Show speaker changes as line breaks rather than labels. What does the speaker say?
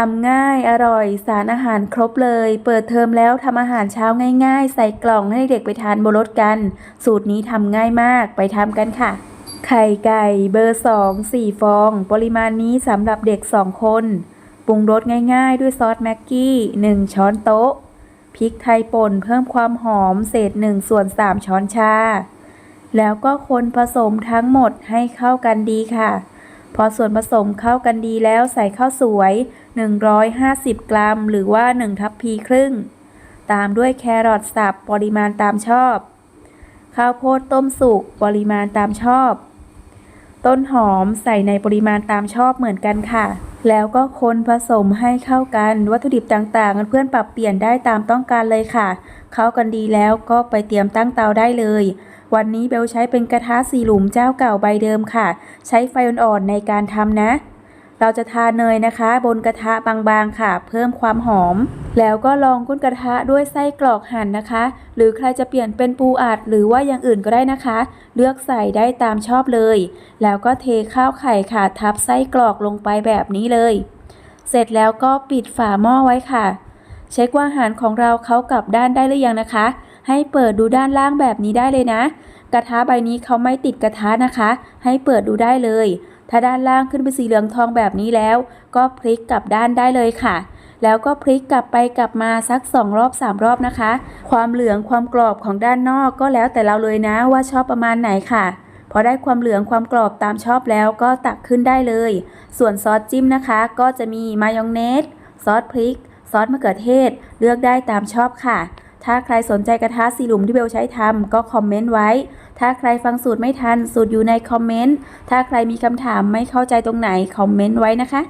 ทำง่ายอร่อยสารอาหารครบเลย เปิดเทอมแล้วทำอาหารเช้าง่าย ๆ ใส่กล่องให้เด็กไปทานบนรถกัน สูตรนี้ทำง่ายมากไปทำกันค่ะ ไข่ไก่เบอร์2 4ฟอง ปริมาณนี้สำหรับเด็ก2คน ปรุงรสง่ายๆ ด้วยซอสแม็กกี้1ช้อนโต๊ะ พริกไทยป่นเพิ่มความหอมเศษ1ส่วน3ช้อนชา แล้วก็คนผสมทั้งหมดให้เข้ากันดีค่ะ พอส่วนผสมเข้ากันดีแล้วใส่ข้าวสวย 150 กรัม หรือว่า 1 ทัพพีครึ่ง ตามด้วยแครอทสับปริมาณตามชอบ ข้าวโพดต้มสุกปริมาณตามชอบ ต้นหอมใส่ในปริมาณตามชอบเหมือนกันค่ะ แล้วก็คนผสมให้เข้ากัน วัตถุดิบต่างๆ เพื่อนปรับเปลี่ยนได้ตามต้องการเลยค่ะ เข้ากันดีแล้วก็ไปเตรียมตั้งเตาได้เลย วันนี้เบลใช้เป็นกระทะสี่หลุมเจ้าเก่าใบเดิมค่ะ ใช้ไฟอ่อนๆในการทำนะ เราจะทาเนยนะคะ บนกระทะบางๆค่ะ เพิ่มความหอม แล้วก็ลองก้นกระทะด้วยไส้กรอกหั่นนะคะ หรือใครจะเปลี่ยนเป็นปูอัดหรือว่าอย่างอื่นก็ได้นะคะ เลือกใส่ได้ตามชอบเลย แล้วก็เทข้าวไข่ค่ะทับไส้กรอกลงไปแบบนี้เลย เสร็จแล้วก็ปิดฝาหม้อไว้ค่ะ เช็คว่าอาหารของเราเขากลับด้านได้หรือยังนะคะ ให้เปิดดูด้านล่างแบบนี้ได้เลยนะ กระทะใบนี้เขาไม่ติดกระทะนะคะ ให้เปิดดูได้เลย ถ้าด้านล่างขึ้นเป็นสีเหลืองทองแบบนี้แล้ว ก็พลิกกลับด้านได้เลยค่ะ แล้วก็พลิกกลับไปกลับมาสักสองรอบสามรอบนะคะ ความเหลืองความกรอบของด้านนอกก็แล้วแต่เราเลยนะว่าชอบประมาณไหนค่ะพอได้ความเหลืองความกรอบตามชอบแล้วก็ตักขึ้นได้เลย ส่วนซอสจิ้มนะคะ ก็จะมีมายองเนส ซอสพริก ซอสมะเขือเทศ เลือกได้ตามชอบค่ะ ถ้าใครสนใจกระทะสีหลุมที่เบลใช้ทำก็คอมเมนต์ไว้ ถ้าใครฟังสูตรไม่ทัน สูตรอยู่ในคอมเมนต์ ถ้าใครมีคำถามไม่เข้าใจตรงไหนคอมเมนต์ไว้นะคะ